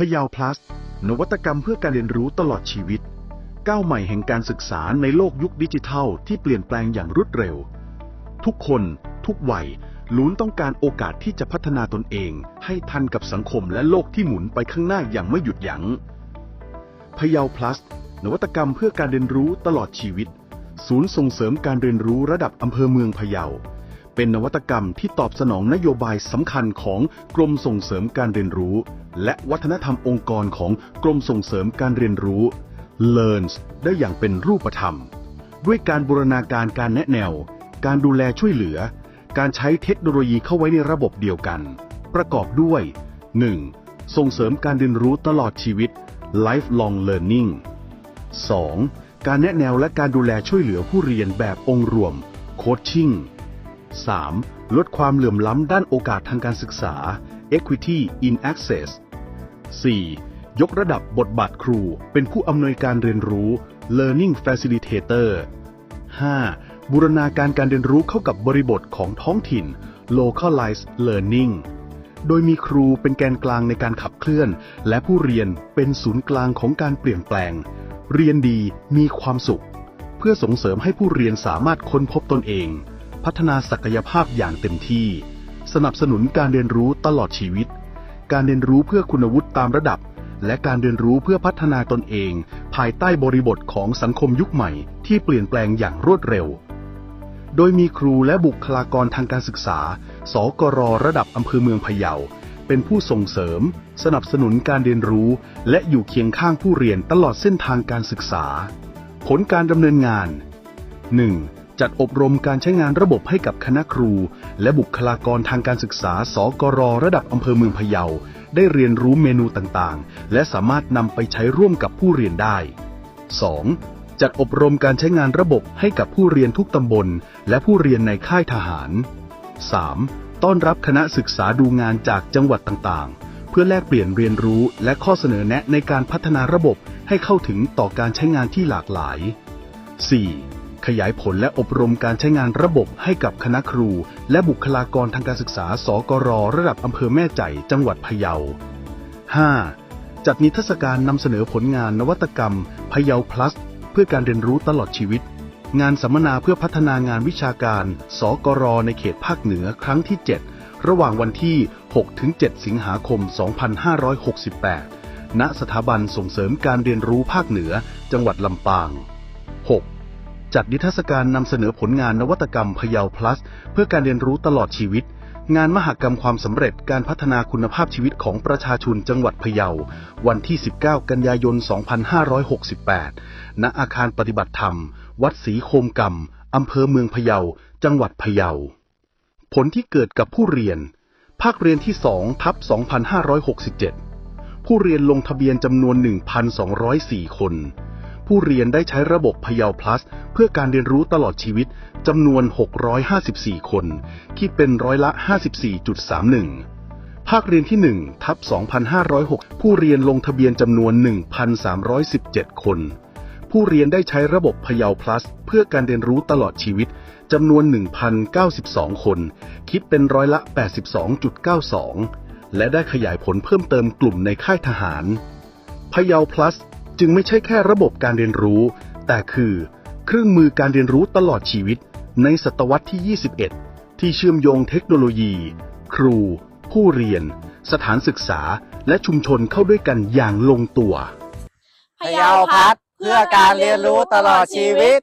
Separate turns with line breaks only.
พยาวพลัส นวัตกรรมเพื่อการเรียนรู้ตลอดชีวิต ก้าวใหม่แห่งการศึกษาในโลกยุคดิจิทัลที่เปลี่ยนแปลงอย่างรวดเร็ว ทุกคน ทุกวัยล้วนต้องการโอกาสที่จะพัฒนาตนเอง ให้ทันกับสังคมและโลกที่หมุนไปข้างหน้าอย่างไม่หยุดยัง้งพยาวพลัส นวัตกรรมเพื่อการเรียนรู้ตลอดชีวิต ศูนย์ส่งเสริมการเรียนรู้ระดับอำเภอเมืองพะเยา เป็นนวัตกรรมที่ตอบสนองนโยบายสำคัญของกรมส่งเสริมการเรียนรู้ และวัฒนธรรมองค์กรของกรมส่งเสริมการเรียนรู้ Learns ได้อย่างเป็นรูปธรรม ด้วยการบูรณาการการแนะแนว การดูแลช่วยเหลือ การใช้เทคโนโลยีเข้าไว้ในระบบเดียวกัน ประกอบด้วย 1. ส่งเสริมการเรียนรู้ตลอดชีวิต lifelong learning 2. การแนะแนวและการดูแลช่วยเหลือผู้เรียนแบบองค์รวม coaching 3. ลดความเหลื่อมล้ำด้านโอกาสทางการศึกษา equity in access 4. ยกระดับบทบาทครู เป็นผู้อำนวยการเรียนรู้ learning facilitator 5. บูรณาการการเรียนรู้เข้ากับบริบทของท้องถิ่น localized learning โดยมีครูเป็นแกนกลางในการขับเคลื่อน และผู้เรียนเป็นศูนย์กลางของการเปลี่ยนแปลง เรียนดีมีความสุข เพื่อส่งเสริมให้ผู้เรียนสามารถค้นพบตนเอง พัฒนาศักยภาพอย่างเต็มที่ สนับสนุนการเรียนรู้ตลอดชีวิต การเรียนรู้เพื่อคุณวุฒิตามระดับ และการเรียนรู้เพื่อพัฒนาตนเอง ภายใต้บริบทของสังคมยุคใหม่ที่เปลี่ยนแปลงอย่างรวดเร็ว โดยมีครูและบุคลากรทางการศึกษา สกรระดับอำเภอเมืองพะเยา เป็นผู้ส่งเสริม สนับสนุนการเรียนรู้ และอยู่เคียงข้างผู้เรียนตลอดเส้นทางการศึกษา ผลการดำเนินงาน 1. จัดอบรมการใช้งานระบบให้กับคณะครู และบุคลากรทางการศึกษา สกรระดับอำเภอเมืองพะเยา ได้เรียนรู้เมนูต่างๆ และสามารถนำไปใช้ร่วมกับผู้เรียนได้ 2. จัดอบรมการใช้งานระบบให้กับผู้เรียนทุกตำบล และผู้เรียนในค่ายทหาร 3. ต้อนรับคณะศึกษาดูงานจากจังหวัดต่างๆ เพื่อแลกเปลี่ยนเรียนรู้และข้อเสนอแนะในการพัฒนาระบบให้เข้าถึงต่อการใช้งานที่หลากหลาย 4. ขยายผลและอบรมการใช้งานระบบให้กับคณะครู และบุคลากรทางการศึกษา สกร ระดับอำเภอแม่ใจ จังหวัดพะเยา 5. จัดนิทรรศการนำเสนอผลงานนวัตกรรมพะเยา plus เพื่อการเรียนรู้ตลอดชีวิต งานสัมมนาเพื่อพัฒนางานวิชาการ สกร ในเขตภาคเหนือครั้งที่ 7 ระหว่างวันที่ 6-7 สิงหาคม 2568 ณ สถาบันส่งเสริมการเรียนรู้ภาคเหนือ จังหวัดลำปาง จัดนิทรรศการนำเสนอผลงานนวัตกรรมพะเยา plus เพื่อการเรียนรู้ตลอดชีวิต งานมหกรรมความสำเร็จการพัฒนาคุณภาพชีวิตของประชาชนจังหวัดพะเยา วันที่ 19 กันยายน 2568 ณ อาคารปฏิบัติธรรม วัดศรีโคมกรรมอำเภอเมืองพะเยา จังหวัดพะเยา ผลที่เกิดกับผู้เรียน ภาคเรียนที่2ทับ2567 ผู้เรียนลงทะเบียนจำนวน 1,204 คน ผู้เรียนได้ใช้ระบบพยา plus เพื่อการเรียนรู้ตลอดชีวิตจำนวน 654 คน คิดเป็นร้อยละ 54.31 ภาคเรียนที่ 1 ทับ 2,506 ผู้เรียนลงทะเบียนจำนวน 1,317 คน ผู้เรียนได้ใช้ระบบพยา plus เพื่อการเรียนรู้ตลอดชีวิตจำนวน 1,092 คน คิดเป็นร้อยละ 82.92 และได้ขยายผลเพิ่มเติมกลุ่มในค่ายทหารพยา plus จึงไม่ใช่แค่ระบบการเรียนรู้ แต่คือเครื่องมือการเรียนรู้ตลอดชีวิต ในศตวรรษที่ 21 ที่เชื่อมโยงเทคโนโลยี ครู ผู้เรียน สถานศึกษา และชุมชนเข้าด้วยกันอย่างลงตัว
พยาพัฒเพื่อการเรียนรู้ตลอดชีวิต